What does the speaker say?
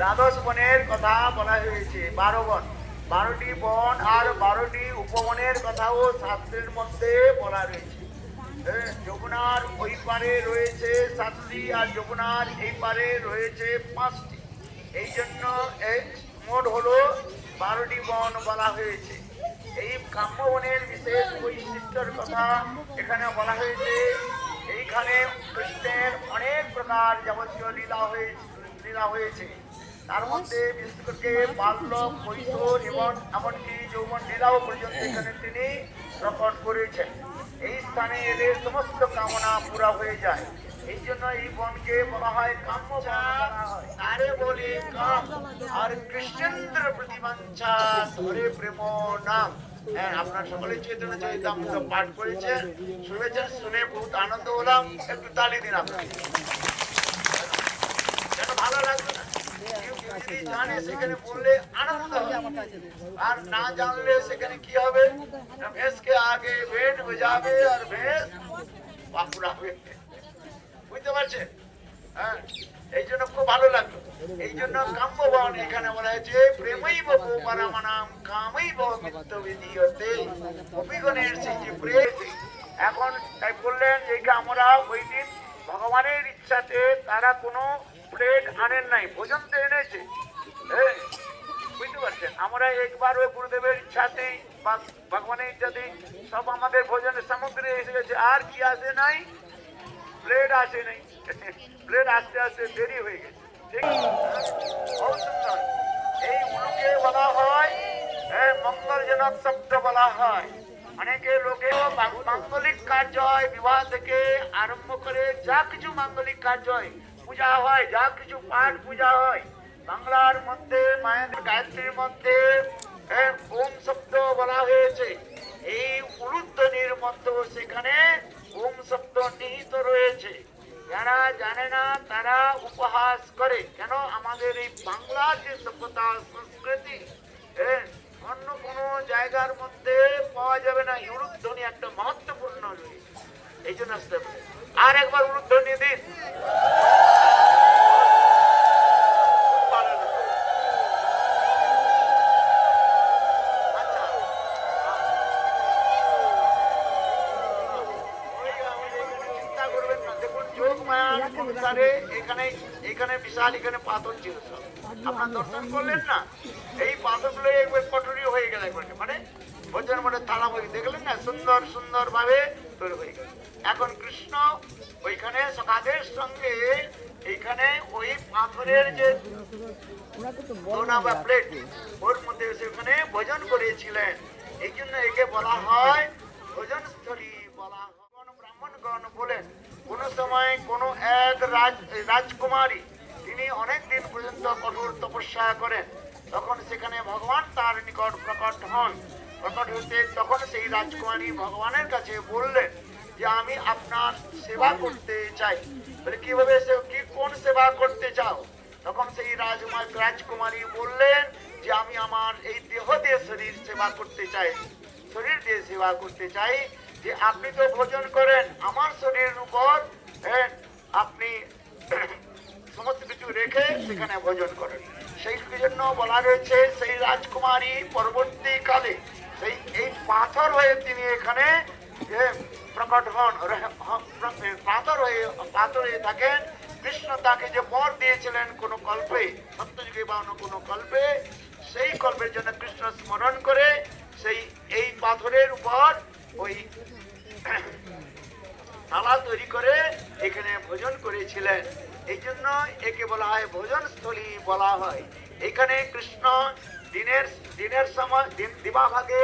দ্বাদশ বনের কথা বলা হয়েছে। বারো বন। বারোটি বন আর বারোটি উপবনের কথাও শাস্ত্রের মধ্যে বলা রয়েছে। যমুনার ওই পারে রয়েছে সাতটি আর যমুনার এই পারে রয়েছে পাঁচটি। এই জন্য মোট হলো বারোটি বন বলা হয়েছে। এই কাম্যবনের বিশেষ বৈশিষ্ট্যের কথা এখানে বলা হয়েছে। এইখানে কৃষ্ণের অনেক প্রকার যাবতীয় লীলা হয়েছে লীলা হয়েছে। তার মধ্যে বিশেষ করে বাল্য কৈশোর এবং এমনকি যৌবন লীলাও পর্যন্ত এখানে তিনি প্রকট করেছেন। এই স্থানে এলে সমস্ত কামনা পুরা হয়ে যায়। এই জন্য এই বনকে বলা হয় কাম্য বন বলা হয়। কাম। আর কৃষ্ণেন্দ্র প্রতিমাঞ্চা ধরে প্রেম নাম। হ্যাঁ আপনার সকলে চেতনা চরিতামৃত পাঠ করেছেন। শুনেছেন শুনে বহুত আনন্দ হলাম। একটু তালি দিন আপনাকে ভালো লাগবে না। যদি জানে সেখানে বললে আনন্দ হবে। আর না জানলে সেখানে কি হবে? না ভেসকে আগে ভেট যাবে আর ভেস বাপুরাবে বুঝতে পারছেন? হ্যাঁ এই জন্য খুব ভালো লাগল। এই জন্য কাম্যবন এখানে বলা হয়েছে প্রেমই বহু পরমানাম কামই বহু মিত্র বিধিয়তে অভিগণের সেই যে প্রেম এখন তাই বললেন যে আমরা ওই দিন ভগবানের ইচ্ছাতে তারা কোনো প্লেট আনেন নাই ভোজন তো এনেছে। বুঝতে পারছেন? আমরা একবার ওই গুরুদেবের ইচ্ছাতেই বা ভগবানের ইচ্ছাতেই সব আমাদের ভোজনের সামগ্রী এসে গেছে। আর কি আসে নাই? ব্লেড আসে নাই। ব্লেড আসতে আসতে দেরি হয়ে গেছে। ঠিক বহুত সুন্দর। এই উলুকে বলা হ্যাঁ, মঙ্গলজনক শব্দ বলা হয়। অনেকে লোকে মাঙ্গলিক কার্য হয় বিবাহ থেকে আরম্ভ করে যা কিছু মাঙ্গলিক কার্য হয় পূজা হয় যা কিছু পাঠ পূজা হয়। বাংলার মধ্যে মায়ের গায়ত্রীর মধ্যে হ্যাঁ, ওম শব্দ বলা হয়েছে। এই উলুধ্বনির মধ্যেও সেখানে ওম শব্দ নিহিত রয়েছে। যারা জানে না তারা উপহাস করে। কেন? আমাদের এই বাংলার যে সভ্যতা সংস্কৃতি হ্যাঁ, অন্য কোনো জায়গার মধ্যে পাওয়া যাবে না। এই উলুধ্বনি একটা মহত্বপূর্ণ রয়েছে। এই জন্য আসতে হবে। আর একবার উলুধ্বনি দিন লাগল। আচ্ছা এখানে এখানে বিশাল এখানে পাথর ছিল সব আপনার দর্শন করলেন না এই পাথরগুলো একবার কটরি হয়ে গেল একবার মানে ভোজন মানে তালা হয়ে দেখলেন না সুন্দর সুন্দর ভাবে এখন কৃষ্ণ ওইখানে সঙ্গে এইখানে ওই পাথরের যে প্লেট ওর মধ্যে সেখানে ভোজন করেছিলেন। এই জন্য একে বলা হয় ভোজন স্থলী বলা হয়। ব্রাহ্মণগণ বলেন, কোন সময় কোন এক রাজ, রাজকুমারী, তিনি অনেক দিন পর্যন্ত কঠোর তপস্যা করেন। তখন সেখানে ভগবান তার নিকট প্রকট হন। প্রকট হতে তখন সেই রাজকুমারী ভগবানের কাছে বললেন যে আমি আপনার সেবা করতে চাই। বলে কীভাবে কি কোন সেবা করতে চাও? তখন সেই রাজকুমার রাজকুমারী বললেন যে আমি আমার এই দেহ দিয়ে শরীর সেবা করতে চাই। শরীর দিয়ে সেবা করতে চাই যে আপনি তো ভোজন করেন আমার শরীরের উপর হ্যাঁ, আপনি সমস্ত কিছু রেখে সেখানে ভোজন করেন। সেই জন্য বলা রয়েছে সেই রাজকুমারী পরবর্তীকালে সেই এই পাথর হয়ে তিনি এখানে প্রকট হন পাথর হয়ে পাথর হয়ে থাকেন। কৃষ্ণ তাকে যে বর দিয়েছিলেন কোন কল্পে, সত্যযুগে বা অন্য কোনো কল্পে, সেই কল্পের জন্য কৃষ্ণ স্মরণ করে সেই, এই পাথরের উপর ওই থালা তৈরি করে এখানে ভোজন করেছিলেন। এই জন্য একে বলা হয় ভোজন স্থলী বলা হয়। এখানে কৃষ্ণ দিনের দিনের সময় দিন দিবাভাগে